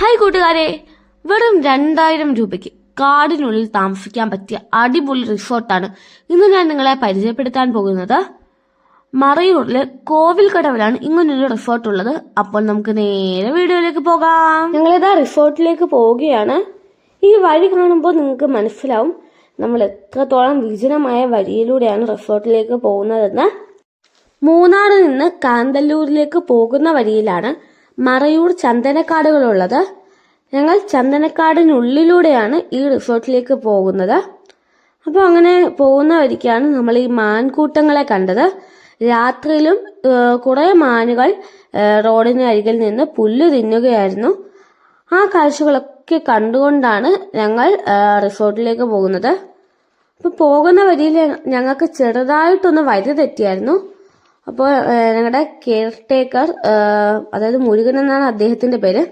Hi കൂട്ടുകാരെ. വെറും രണ്ടായിരം രൂപയ്ക്ക് കാടിനുള്ളിൽ താമസിക്കാൻ പറ്റിയ അടിപൊളി റിസോർട്ടാണ് ഇന്ന് ഞാൻ നിങ്ങളെ പരിചയപ്പെടുത്താൻ പോകുന്നത്. മറയൂരിലെ കോവിൽക്കടവിലാണ് ഇങ്ങനൊരു റിസോർട്ട് ഉള്ളത് അപ്പോൾ നമുക്ക് നേരെ വീഡിയോയിലേക്ക് പോകാം. ഞങ്ങളിതാ റിസോർട്ടിലേക്ക് പോവുകയാണ്. ഈ വഴി കാണുമ്പോൾ നിങ്ങൾക്ക് മനസ്സിലാവും നമ്മൾ എത്രത്തോളം വിജനമായ വഴിയിലൂടെയാണ് റിസോർട്ടിലേക്ക് പോകുന്നതെന്ന്. മൂന്നാറിൽ നിന്ന് കാന്തല്ലൂരിലേക്ക് പോകുന്ന വഴിയിലാണ് മറയൂർ ചന്ദനക്കാടുകളുള്ളത്. ഞങ്ങൾ ചന്ദനക്കാടിനുള്ളിലൂടെയാണ് ഈ റിസോർട്ടിലേക്ക് പോകുന്നത്. അപ്പോൾ അങ്ങനെ പോകുന്ന വഴിക്കാണ് നമ്മൾ ഈ മാൻകൂട്ടങ്ങളെ കണ്ടത്. രാത്രിയിലും കുറേ മാനുകൾ റോഡിന് അരികിൽ നിന്ന് പുല്ല് തിന്നുകയായിരുന്നു. ആ കാഴ്ചകളൊക്കെ കണ്ടുകൊണ്ടാണ് ഞങ്ങൾ റിസോർട്ടിലേക്ക് പോകുന്നത്. അപ്പോൾ പോകുന്ന വഴിയിൽ ഞങ്ങൾക്ക് ചെറുതായിട്ടൊന്ന് വഴി തെറ്റിയായിരുന്നു. അപ്പോൾ ഞങ്ങളുടെ കെയർ ടേക്കർ അതായത് മുരുകൻ എന്നാണ് അദ്ദേഹത്തിന്റെ പേര്.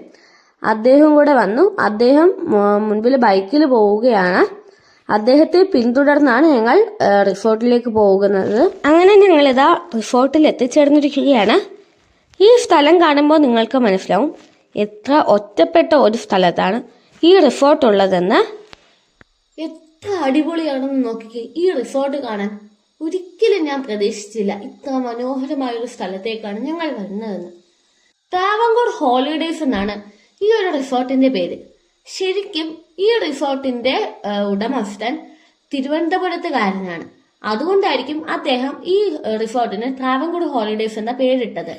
അദ്ദേഹം കൂടെ വന്നു. അദ്ദേഹം മുൻപിൽ ബൈക്കിൽ പോവുകയാണ്. അദ്ദേഹത്തെ പിന്തുടർന്നാണ് ഞങ്ങൾ റിസോർട്ടിലേക്ക് പോകുന്നത്. അങ്ങനെ ഞങ്ങൾ ഇതാ റിസോർട്ടിൽ എത്തിച്ചേർന്നിരിക്കുകയാണ് ഈ സ്ഥലം കാണുമ്പോൾ നിങ്ങൾക്ക് മനസ്സിലാവും എത്ര ഒറ്റപ്പെട്ട ഒരു സ്ഥലത്താണ് ഈ റിസോർട്ട് ഉള്ളതെന്ന് എത്ര അടിപൊളിയാണെന്ന് നോക്കിക്കേ. ഈ റിസോർട്ട് കാണാൻ ഒരിക്കലും ഞാൻ പ്രതീക്ഷിച്ചില്ല ഇത്ര മനോഹരമായ ഒരു സ്ഥലത്തേക്കാണ് ഞങ്ങൾ വരുന്നതെന്ന്. ട്രാവൻകൂർ ഹോളിഡേസ് എന്നാണ് ഈ ഒരു റിസോർട്ടിന്റെ പേര്. ശരിക്കും ഈ റിസോർട്ടിന്റെ ഉടമസ്ഥൻ തിരുവനന്തപുരത്തുകാരനാണ്. അതുകൊണ്ടായിരിക്കും അദ്ദേഹം ഈ റിസോർട്ടിന് ട്രാവൻകൂട് ഹോളിഡേസ് എന്ന പേരിട്ടത്.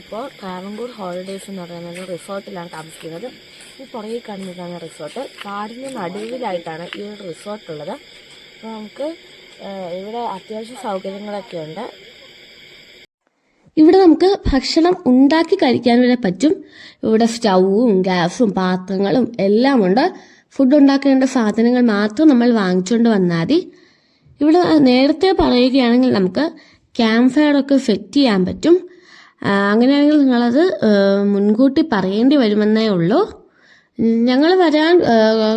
ഇപ്പോൾ ട്രാവൻകൂട് ഹോളിഡേസ് എന്ന് പറയുന്നത് റിസോർട്ടിലാണ് താമസിക്കുന്നത്. ഈ പുറകെ കാണുന്നതാണ് റിസോർട്ട് കാടിന് നടുവിലായിട്ടാണ് ഈ ഒരു റിസോർട്ട് ഉള്ളത് അപ്പോൾ നമുക്ക് ഇവിടെ അത്യാവശ്യ സൗകര്യങ്ങളൊക്കെ ഉണ്ട് ഇവിടെ നമുക്ക് ഭക്ഷണം ഉണ്ടാക്കി കഴിക്കാൻ വരെ പറ്റും. ഇവിടെ സ്റ്റൗവും ഗ്യാസും പാത്രങ്ങളും എല്ലാം ഉണ്ട് ഫുഡ് ഉണ്ടാക്കേണ്ട സാധനങ്ങൾ മാത്രം നമ്മൾ വാങ്ങിച്ചുകൊണ്ട് വന്നാൽ മതി. ഇവിടെ നേരത്തെ പറയുകയാണെങ്കിൽ നമുക്ക് ക്യാമ്പ് ഫയറൊക്കെ സെറ്റ് ചെയ്യാൻ പറ്റും. അങ്ങനെയാണെങ്കിൽ നിങ്ങളത് മുൻകൂട്ടി പറയേണ്ടി വരുമെന്നേ ഉള്ളൂ. ഞങ്ങൾ വരാൻ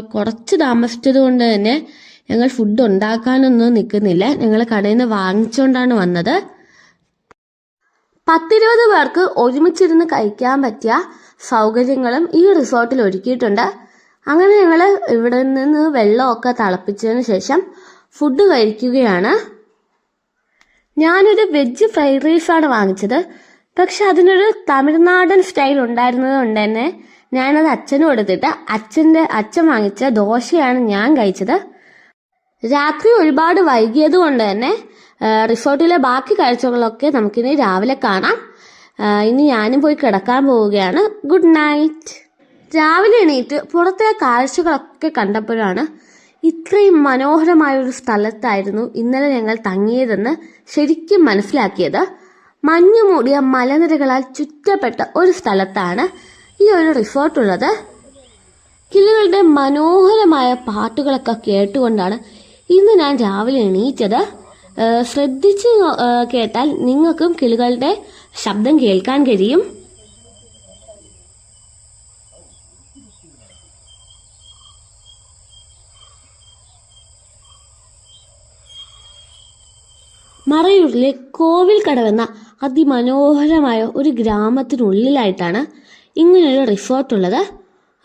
കുറച്ച് താമസിച്ചത് കൊണ്ട് തന്നെ ഞങ്ങൾ ഫുഡ് ഉണ്ടാക്കാനൊന്നും നിൽക്കുന്നില്ല. ഞങ്ങൾ കടയിൽ നിന്ന് വാങ്ങിച്ചുകൊണ്ടാണ് വന്നത്. പത്തിരുപത് പേർക്ക് ഒരുമിച്ചിരുന്ന് കഴിക്കാൻ പറ്റിയ സൗകര്യങ്ങളും ഈ റിസോർട്ടിൽ ഒരുക്കിയിട്ടുണ്ട്. അങ്ങനെ ഞങ്ങൾ ഇവിടെ നിന്ന് വെള്ളമൊക്കെ തിളപ്പിച്ചതിന് ശേഷം ഫുഡ് കഴിക്കുകയാണ്. ഞാനൊരു വെജ് ഫ്രൈഡ് റൈസാണ് വാങ്ങിച്ചത്. പക്ഷെ അതിനൊരു തമിഴ്നാടൻ സ്റ്റൈൽ ഉണ്ടായിരുന്നത് കൊണ്ട് തന്നെ ഞാനത് അച്ഛനും കൊടുത്തിട്ട് അച്ഛന്റെ അച്ഛൻ വാങ്ങിച്ച ദോശയാണ് ഞാൻ കഴിച്ചത്. രാത്രി ഒരുപാട് വൈകിയത് കൊണ്ട് തന്നെ റിസോർട്ടിലെ ബാക്കി കാഴ്ചകളൊക്കെ നമുക്കിനി രാവിലെ കാണാം. ഇനി ഞാനും പോയി കിടക്കാൻ പോവുകയാണ്. Good night. രാവിലെ എണീറ്റ് പുറത്തെ കാഴ്ചകളൊക്കെ കണ്ടപ്പോഴാണ് ഇത്രയും മനോഹരമായ ഒരു സ്ഥലത്തായിരുന്നു ഇന്നലെ ഞങ്ങൾ തങ്ങിയതെന്ന് ശരിക്കും മനസ്സിലാക്കിയത്. മഞ്ഞു മൂടിയ മലനിരകളാൽ ചുറ്റപ്പെട്ട ഒരു സ്ഥലത്താണ് ഈ ഒരു റിസോർട്ടുള്ളത്. കിളികളുടെ മനോഹരമായ പാട്ടുകളൊക്കെ കേട്ടുകൊണ്ടാണ് ഇന്ന് ഞാൻ രാവിലെ എണീറ്റത് ശ്രദ്ധിച്ച് കേട്ടാൽ നിങ്ങൾക്കും കിളികളുടെ ശബ്ദം കേൾക്കാൻ കഴിയും. മറയൂരിലെ കോവിൽ കടവെന്ന അതിമനോഹരമായ ഒരു ഗ്രാമത്തിനുള്ളിലായിട്ടാണ് ഇങ്ങനെയൊരു റിസോർട്ട് ഉള്ളത്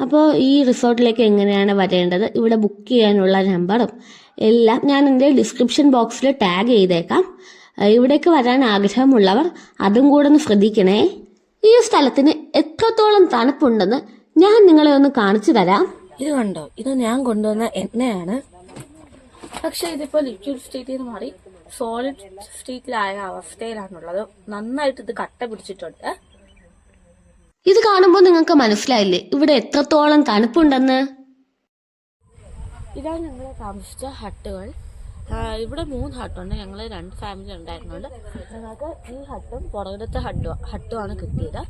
അപ്പോൾ ഈ റിസോർട്ടിലേക്ക് എങ്ങനെയാണ് വരേണ്ടത്? ഇവിടെ ബുക്ക് ചെയ്യാനുള്ള നമ്പറും എല്ലാം ഞാൻ എന്റെ ഡിസ്ക്രിപ്ഷൻ ബോക്സിൽ ടാഗ് ചെയ്തേക്കാം. ഇവിടേക്ക് വരാൻ ആഗ്രഹമുള്ളവർ അതും കൂടെ ഒന്ന് ശ്രദ്ധിക്കണേ. ഈ സ്ഥലത്തിന് എത്രത്തോളം തണുപ്പുണ്ടെന്ന് ഞാൻ നിങ്ങളെ ഒന്ന് കാണിച്ചു തരാം. ഇത് കണ്ടോ? ഇത് ഞാൻ കൊണ്ടുവന്ന എണ്ണയാണ്. പക്ഷെ ഇതിപ്പോൾ ലിക്വിഡ് സ്റ്റേറ്റിൽ നിന്ന് മാറി സോളിഡ് സ്റ്റേറ്റിലായ അവസ്ഥയിലാണുള്ളത്. നന്നായിട്ട് ഇത് കട്ട പിടിച്ചിട്ടുണ്ട്. ഇത് കാണുമ്പോൾ നിങ്ങൾക്ക് മനസ്സിലായില്ലേ? ഇവിടെ എത്രത്തോളം തണുപ്പുണ്ടെന്ന്? ഇതാണ് ഞങ്ങൾ താമസിച്ച ഹട്ടുകൾ. ഇവിടെ മൂന്ന് ഹട്ടുണ്ട്. ഞങ്ങൾ രണ്ട് ഫാമിലി ഉണ്ടായിരുന്നുണ്ട് ഞങ്ങൾക്ക് ഈ ഹട്ടും പുറകിലത്തെ ഹട്ടും ഹട്ടുമാണ് കിട്ടിയത്.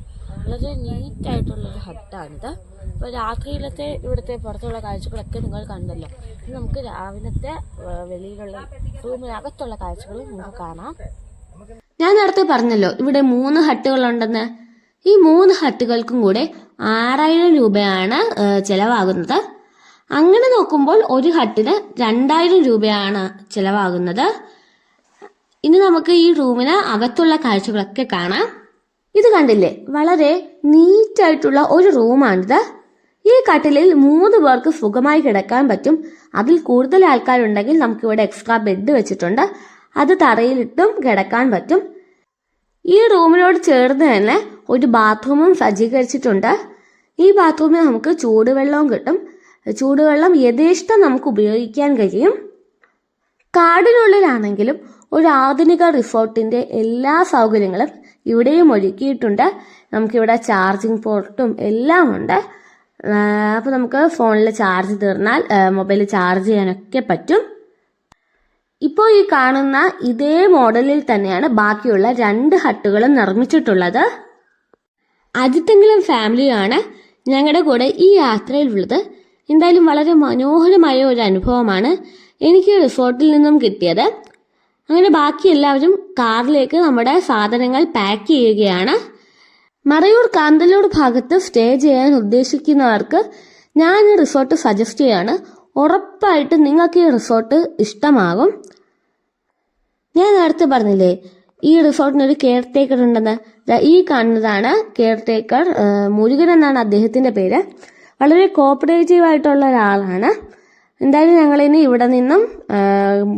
വളരെ നീറ്റ് ആയിട്ടുള്ളൊരു ഹട്ടാണിത്. അപ്പോൾ രാത്രിയിലത്തെ ഇവിടുത്തെ പുറത്തുള്ള കാഴ്ചകളൊക്കെ നിങ്ങൾ കണ്ടല്ലോ. ഇനി നമുക്ക് രാവിലത്തെ വെളിയിലുള്ള റൂമിനകത്തുള്ള കാഴ്ചകളും നിങ്ങൾക്ക് കാണാം. ഞാൻ നേരത്തെ പറഞ്ഞല്ലോ ഇവിടെ മൂന്ന് ഹട്ടുകളുണ്ടെന്ന്. ഈ മൂന്ന് ഹട്ടുകൾക്കും കൂടെ ആറായിരം രൂപയാണ് ചിലവാകുന്നത്. അങ്ങനെ നോക്കുമ്പോൾ ഒരു ഹട്ടിന് രണ്ടായിരം രൂപയാണ് ചിലവാകുന്നത്. ഇനി നമുക്ക് ഈ റൂമിന് അകത്തുള്ള കാഴ്ചകളൊക്കെ കാണാം. ഇത് കണ്ടില്ലേ? വളരെ നീറ്റായിട്ടുള്ള ഒരു റൂമാണിത്. ഈ കട്ടിലിൽ മൂന്ന് പേർക്ക് സുഖമായി കിടക്കാൻ പറ്റും. അതിൽ കൂടുതൽ ആൾക്കാരുണ്ടെങ്കിൽ നമുക്കിവിടെ എക്സ്ട്രാ ബെഡ് വെച്ചിട്ടുണ്ട്. അത് തറയിലിട്ടും കിടക്കാൻ പറ്റും. ഈ റൂമിനോട് ചേർന്ന് തന്നെ ഒരു ബാത്റൂമും സജ്ജീകരിച്ചിട്ടുണ്ട്. ഈ ബാത്റൂമിൽ നമുക്ക് ചൂടുവെള്ളവും കിട്ടും. ചൂടുവെള്ളം യഥേഷ്ടം നമുക്ക് ഉപയോഗിക്കാൻ കഴിയും. കാടിനുള്ളിലാണെങ്കിലും ഒരു ആധുനിക റിസോർട്ടിന്റെ എല്ലാ സൗകര്യങ്ങളും ഇവിടെയും ഒരുക്കിയിട്ടുണ്ട്. നമുക്കിവിടെ ചാർജിങ് പോർട്ടും എല്ലാം ഉണ്ട് അപ്പോൾ നമുക്ക് ഫോണിൽ ചാർജ് തീർന്നാൽ മൊബൈൽ ചാർജ് ചെയ്യാനൊക്കെ പറ്റും. ഇപ്പോൾ ഈ കാണുന്ന ഇതേ മോഡലിൽ തന്നെയാണ് ബാക്കിയുള്ള രണ്ട് ഹട്ടുകളും നിർമ്മിച്ചിട്ടുള്ളത്. അജിത്തെങ്കിലും ഫാമിലിയാണ് ഞങ്ങളുടെ കൂടെ ഈ യാത്രയിലുള്ളത്. എന്തായാലും വളരെ മനോഹരമായ ഒരു അനുഭവമാണ് എനിക്ക് റിസോർട്ടിൽ നിന്നും കിട്ടിയത്. അങ്ങനെ ബാക്കി എല്ലാവരും കാറിലേക്ക് നമ്മുടെ സാധനങ്ങൾ പാക്ക് ചെയ്യുകയാണ്. മറയൂർ കാന്തല്ലൂർ ഭാഗത്ത് സ്റ്റേ ചെയ്യാൻ ഉദ്ദേശിക്കുന്നവർക്ക് ഞാൻ റിസോർട്ട് സജസ്റ്റ് ചെയ്യാണ്. ഉറപ്പായിട്ടും നിങ്ങൾക്ക് ഈ റിസോർട്ട് ഇഷ്ടമാകും. ഞാൻ നേരത്തെ പറഞ്ഞില്ലേ ഈ റിസോർട്ടിന് ഒരു കെയർ ടേക്കർ ഉണ്ടെന്ന് ഈ കാണുന്നതാണ് കെയർ ടേക്കർ മുരുകൻ എന്നാണ് അദ്ദേഹത്തിന്റെ പേര്. വളരെ കോപ്പറേറ്റീവ് ആയിട്ടുള്ള ഒരാളാണ്. എന്തായാലും ഇനി ഇവിടെ നിന്നും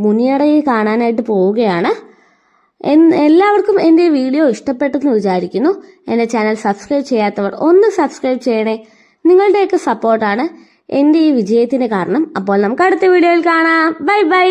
മുനിയടയെ കാണാനായിട്ട് പോവുകയാണ്. എല്ലാവർക്കും എന്റെ വീഡിയോ ഇഷ്ടപ്പെട്ടെന്ന് വിചാരിക്കുന്നു. എന്റെ ചാനൽ സബ്സ്ക്രൈബ് ചെയ്യാത്തവർ ഒന്ന് സബ്സ്ക്രൈബ് ചെയ്യണേ. നിങ്ങളുടെയൊക്കെ സപ്പോർട്ടാണ് എന്റെ ഈ വിജയത്തിന് കാരണം അപ്പോൾ നമുക്ക് അടുത്ത വീഡിയോയിൽ കാണാം. Bye bye.